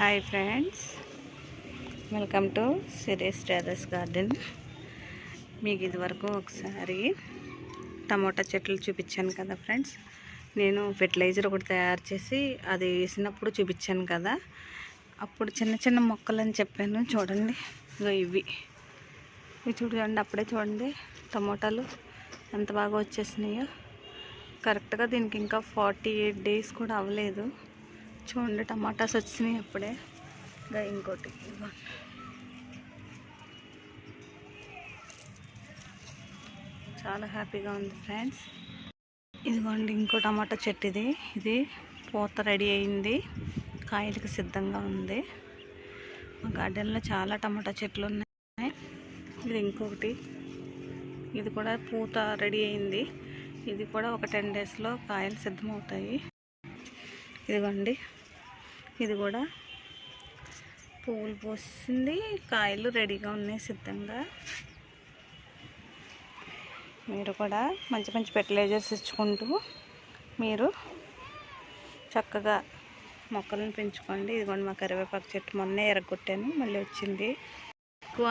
Hi friends welcome to series terrace garden మీకు ఇదివరకు ఒకసారి టమోటా చెట్లు చూపించాను కదా ఫ్రెండ్స్ నేను ఫెర్టిలైజర్ ఒకటి తయారు చేసి అది వేసినప్పుడు చూపించాను కదా. అప్పుడు చిన్న చిన్న మొక్కలు అని చెప్పాను. చూడండి ఇదో ఇవి. ఇవి చూడండి అప్పుడే చూడండి టమోటాలు ఎంత బాగా వచ్చేసినాయో. కరెక్ట్గా దీనికి ఇంకా ఫార్టీ ఎయిట్ డేస్ కూడా అవ్వలేదు. చూడండి టమాటాస్ వచ్చినాయి అప్పుడే ఇంకా ఇంకోటి చాలా హ్యాపీగా ఉంది ఫ్రెండ్స్. ఇదిగోండి ఇంకో టమాటా చెట్టు ఇది ఇది పూత రెడీ అయింది. కాయలకు సిద్ధంగా ఉంది. మా గార్డెన్లో చాలా టమాటా చెట్లు ఉన్నాయి. ఇది ఇంకొకటి. ఇది కూడా పూత రెడీ అయింది. ఇది కూడా ఒక టెన్ డేస్లో కాయలు సిద్ధమవుతాయి. ఇదిగోండి. ఇది కూడా. పువ్వులు పోసింది కాయలు రెడీగా ఉన్నాయి సిద్ధంగా. మీరు కూడా మంచి మంచి ఫెర్టిలైజర్స్ ఇచ్చుకుంటూ మీరు చక్కగా మొక్కలను పెంచుకోండి. ఇదిగోండి మా కరివేపాకు చెట్టు మొన్నే ఎరగొట్టాను. మళ్ళీ వచ్చింది.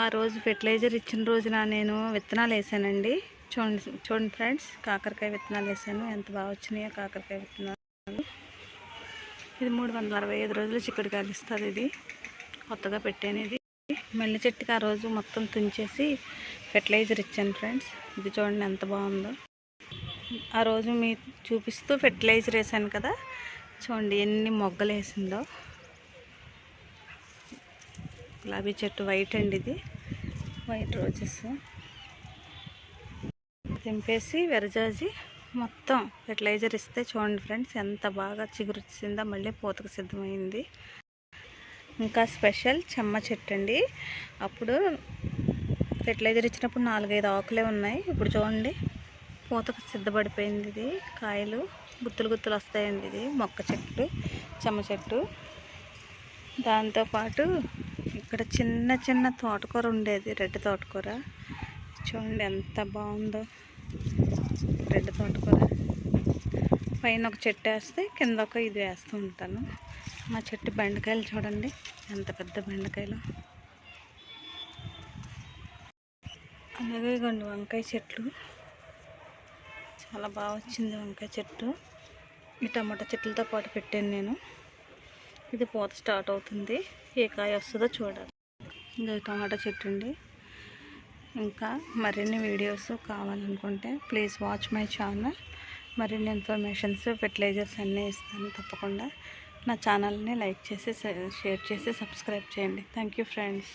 ఆ రోజు ఫెర్టిలైజర్ ఇచ్చిన రోజున నేను విత్తనాలు వేసానండి. చూడండి చూడండి ఫ్రెండ్స్ కాకరకాయ విత్తనాలు వేసాను. ఎంత బాగా వచ్చినాయో కాకరకాయ విత్తనాలు. ఇది మూడు వందల అరవై ఐదు రోజులు చిక్కుడుకాయలు ఇస్తుంది ఇది. కొత్తగా పెట్టాను ఇది. మల్లె చెట్టుకి ఆ రోజు మొత్తం తుంచేసి ఫెర్టిలైజర్ ఇచ్చాను ఫ్రెండ్స్. ఇది చూడండి ఎంత బాగుందో. ఆ రోజు మీ చూపిస్తూ ఫెర్టిలైజర్ వేసాను కదా. చూడండి ఎన్ని మొగ్గలు వేసిందో. గులాబీ చెట్టు వైట్ అండి ఇది. White roses. తెంపేసి వెరజాజి మొత్తం ఫెర్టిలైజర్ ఇస్తే చూడండి ఫ్రెండ్స్ ఎంత బాగా చిగురు వచ్చిందో మళ్ళీ పూతకు సిద్ధమైంది. ఇంకా స్పెషల్ చెమ్మ చెట్టు అండి. అప్పుడు ఫెర్టిలైజర్ ఇచ్చినప్పుడు నాలుగైదు ఆకులే ఉన్నాయి. ఇప్పుడు చూడండి పూతకు సిద్ధపడిపోయింది ఇది. కాయలు గుత్తులు గుత్తులు వస్తాయండి ఇది మొక్క చెట్టు చెమ్మ చెట్టు. దాంతోపాటు ఇక్కడ చిన్న చిన్న తోటకూర ఉండేది రెడ్ తోటకూర. చూడండి ఎంత బాగుందో. రెడ్ తోటకూర పైన ఒక చెట్టు వేస్తే కింద ఒక ఇది వేస్తూ ఉంటాను. మా చెట్టు బెండకాయలు చూడండి. ఎంత పెద్ద బెండకాయలు. అలాగే ఇగోండి వంకాయ చెట్లు. చాలా బాగా వచ్చింది వంకాయ చెట్టు. ఈ టమాటా చెట్లతో పాటు పెట్టాను నేను. ఇది పూత స్టార్ట్ అవుతుంది. ఏ కాయ వస్తుందో చూడాలి. ఇది టమాటా చెట్టు అండి. ఇంకా మరిన్ని వీడియోస్ కావాలనుకుంటే ప్లీజ్ వాచ్ మై ఛానల్. మరిన్ని ఇన్ఫర్మేషన్స్ ఫెర్టిలైజర్స్ అన్నీ ఇస్తాను తప్పకుండా. నా ఛానల్ని లైక్ చేసి షేర్ చేసి సబ్స్క్రైబ్ చేయండి. Thank you friends.